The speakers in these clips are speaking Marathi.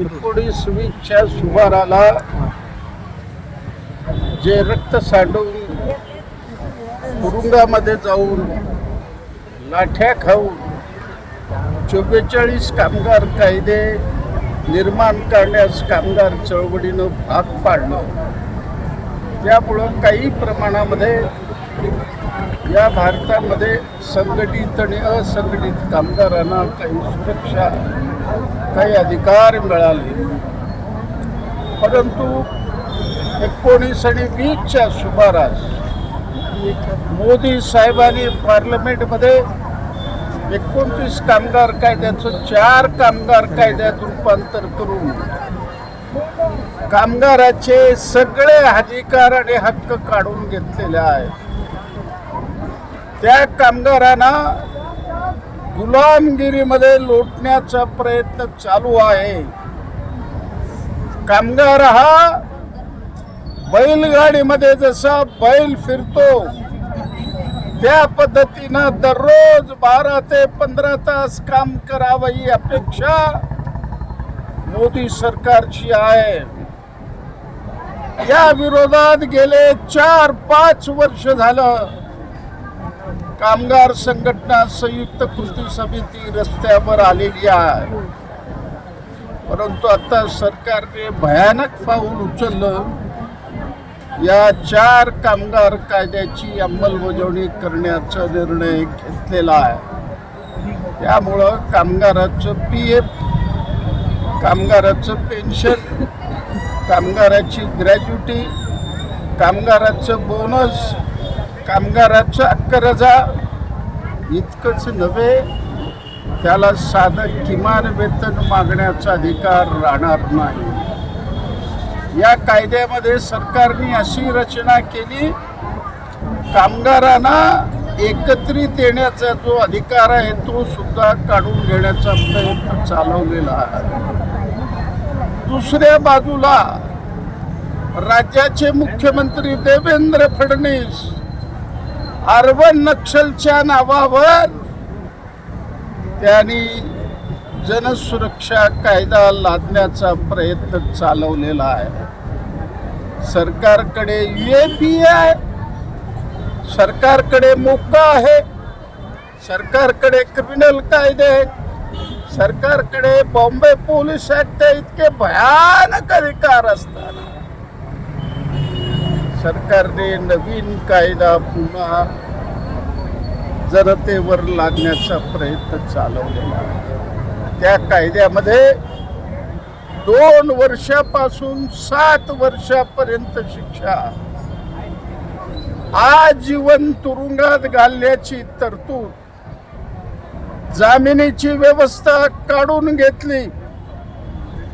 एकोणीस वीसच्या सुमाराला जे रक्त सांडून तुरुंगामध्ये जाऊन लाठ्या खाऊन चव्वेचाळीस कामगार कायदे निर्माण करण्यास कामगार चळवळीनं भाग पाडलं. त्यामुळं काही प्रमाणामध्ये या भारतामध्ये संघटित आणि असंघटित कामगारांना काही सुरक्षा काही अधिकार मिळाले. परंतु एकोणीस आणि वीसच्या सुमारास मोदी साहेबांनी पार्लमेंटमध्ये एकोणतीस कामगार कायद्याचं चार कामगार कायद्यात रूपांतर करून कामगाराचे सगळे अधिकार आणि हक्क काढून घेतलेले आहेत. त्या कामगारांना गुलामगिरीमध्ये लोटण्याचा प्रयत्न चालू आहे. कामगार हा बैलगाडीमध्ये जसा बैल फिरतो त्या पद्धतीनं दररोज बारा ते पंधरा तास काम करावं ही अपेक्षा मोदी सरकारची आहे. या विरोधात गेले चार पाच वर्ष झालं. कामगार संघटना संयुक्त कृती समिती रस्त्यावर आलेली आहे. परंतु आता सरकारने भयानक पाऊल उचललं. या चार कामगार कायद्याची अंमलबजावणी करण्याचा निर्णय घेतलेला आहे. त्यामुळं कामगाराचं पी एफ कामगाराचं पेन्शन कामगाराची ग्रॅज्युटी कामगाराचं बोनस कामगाराचं अक्करजा इतकंच नव्हे त्याला साधं किमान वेतन मागण्याचा अधिकार राहणार नाही. या कायद्यामध्ये सरकारने अशी रचना केली कामगारांना एकत्रित येण्याचा जो अधिकार आहे तो सुद्धा काढून घेण्याचा प्रयत्न चालवलेला आहे. दुसऱ्या बाजूला राज्याचे मुख्यमंत्री देवेंद्र फडणवीस अर्बन नक्षलच्या नावावर त्यांनी जनसुरक्षा कायदा लादण्याचा प्रयत्न चालवलेला आहे. सरकारकडे युएपी आहे सरकारकडे मोका आहे सरकारकडे क्रिमिनल कायदे आहेत सरकारकडे बॉम्बे पोलीस ऍक्ट इतके भयानक अधिकार असताना. सरकारने नवीन कायदा पुन्हा जनतेवर लादण्याचा प्रयत्न चालवलेला त्या कायद्यामध्ये दोन वर्षापासून सात वर्षापर्यंत शिक्षा आजीवन तुरुंगात घालण्याची तरतूद जामिनीची व्यवस्था काढून घेतली.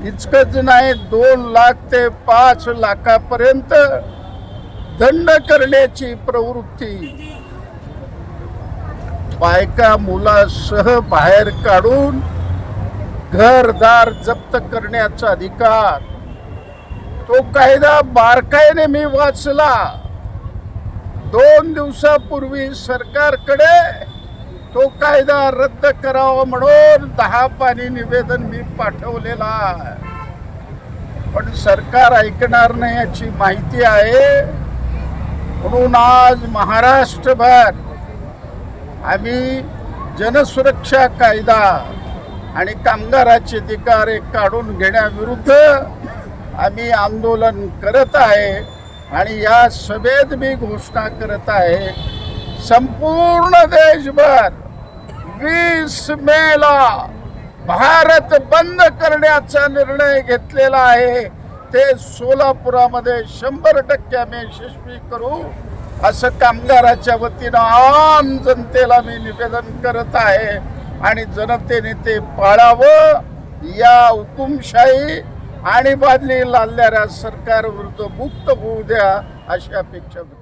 इतकंच नाही दोन लाख ते पाच लाखापर्यंत दंड करण्याची प्रवृत्ती. बायका मुलासह बाहेर काढून घरदार जप्त करण्याचा अधिकार. तो कायदा बारकाईने मी वाचला. दोन दिवसापूर्वी सरकारकडे तो कायदा रद्द करावा म्हणून दहा पाणी निवेदन मी पाठवलेला पण सरकार ऐकणार नाही याची माहिती आहे. म्हणून आज महाराष्ट्रभर आम्ही जनसुरक्षा कायदा आणि कामगाराचे अधिकार काढून घेण्याविरुद्ध आम्ही आंदोलन करत आहे आणि या सभेत मी घोषणा करत आहे संपूर्ण देशभर वीस मेला भारत बंद करण्याचा निर्णय घेतलेला आहे. ते सोलापुरामध्ये शंभर टक्के आम्ही यशस्वी करू. असं कामगाराच्या वतीनं आम जनतेला मी निवेदन करत आहे. आणि जनतेने ते पाळावं. या हुकुमशाही आणि बादली लादणाऱ्या सरकारविरुद्ध मुक्त होऊ द्या अशी अपेक्षा व्यक्त